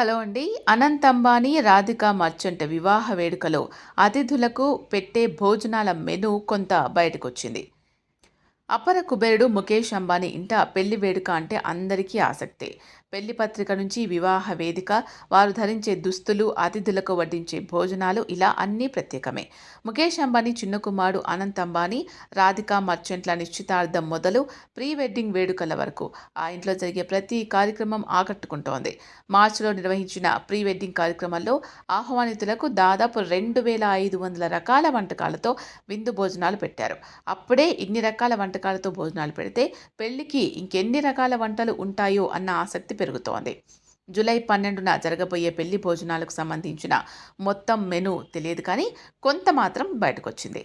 Hello అండి. Anant Ambani Radhika merchant వివాహ వేడుకలో అతిథులకు పెట్టే భోజనాల మెను కొంత బయటకొచ్చింది. అపర కుబేరుడు ముఖేష్ అంబానీ ఇంట పెళ్ళి వేడుక అంటే అందరికీ ఆసక్తే. పెళ్ళి పత్రిక నుంచి వివాహ వేదిక వారు ధరించే దుస్తులు అతిథులకు వడ్డించే భోజనాలు ఇలా అన్నీ ప్రత్యేకమే. ముఖేష్ అంబానీ చిన్న కుమారుడు అనంత్ అంబానీ రాధికా మర్చెంట్ల నిశ్చితార్థం మొదలు ప్రీ వెడ్డింగ్ వేడుకల వరకు. ఆ ఇంట్లో జరిగే ప్రతి కార్యక్రమం ఆకట్టుకుంటోంది. మార్చిలో నిర్వహించిన ప్రీ వెడ్డింగ్ కార్యక్రమంలో ఆహ్వానితులకు దాదాపు రెండు వేల ఐదు వందల రకాల వంటకాలతో విందు భోజనాలు పెట్టారు. అప్పుడే ఇన్ని రకాల వంటకాలతో భోజనాలు పెడితే పెళ్ళికి ఇంకెన్ని రకాల వంటలు ఉంటాయో అన్న ఆసక్తి పెరుగుతోంది. జూలై పన్నెండున జరగబోయే పెళ్ళి భోజనాలకు సంబంధించిన మొత్తం మెను తెలియదు కానీ కొంత మాత్రం బయటకొచ్చింది.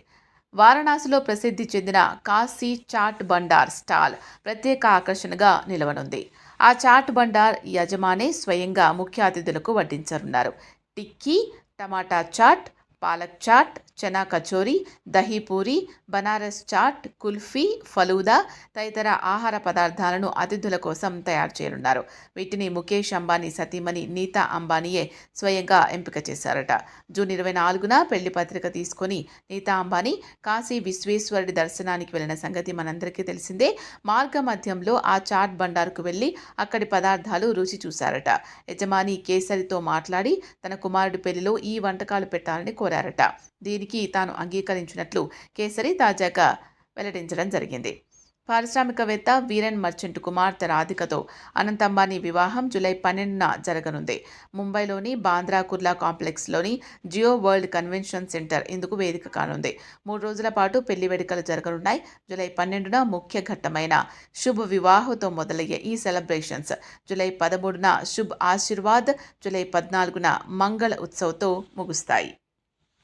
వారణాసిలో ప్రసిద్ధి చెందిన కాశీ చాట్ బండార్ స్టాల్ ప్రత్యేక ఆకర్షణగా నిలవనుంది. ఆ చాట్ బండార్ యజమానే స్వయంగా ముఖ్య అతిథులకు వడ్డించనున్నారు. టిక్కీ టమాటా చాట్ పాలక్ చాట్ చనా కచోరీ దహీ పూరి బనారస్ చాట్ కుల్ఫీ ఫలూదా తదితర ఆహార పదార్థాలను అతిథుల కోసం తయారు చేయనున్నారు. వీటిని ముఖేష్ అంబానీ సతీమణి నీతా అంబానీయే స్వయంగా ఎంపిక చేశారట. జూన్ ఇరవై నాలుగున పెళ్ళి పత్రిక తీసుకొని నీతా అంబానీ కాశీ విశ్వేశ్వరుడి దర్శనానికి వెళ్ళిన సంగతి మనందరికీ తెలిసిందే. మార్గ మధ్యంలో ఆ చాట్ బండార్కు వెళ్ళి అక్కడి పదార్థాలు రుచి చూశారట. యజమాని కేసరితో మాట్లాడి తన కుమారుడి పెళ్ళిలో ఈ వంటకాలు పెట్టాలని కోరారట. దీనికి తాను అంగీకరించినట్లు కేసరి తాజాగా వెల్లడించడం జరిగింది. పారిశ్రామికవేత్త వీరన్ మర్చెంట్ కుమార్తె రాధికతో అనంత అంబానీ వివాహం జూలై పన్నెండున జరగనుంది. ముంబైలోని బాంద్రా కుర్లా కాంప్లెక్స్లోని జియో వరల్డ్ కన్వెన్షన్ సెంటర్ ఇందుకు వేదిక కానుంది. మూడు రోజుల పాటు పెళ్ళి వేడుకలు జరగనున్నాయి. జూలై పన్నెండున ముఖ్య ఘట్టమైన శుభ్ వివాహంతో మొదలయ్యే ఈ సెలబ్రేషన్స్ జూలై పదమూడున శుభ్ ఆశీర్వాద్ జూలై పద్నాలుగున మంగళ ఉత్సవ్తో ముగుస్తాయి.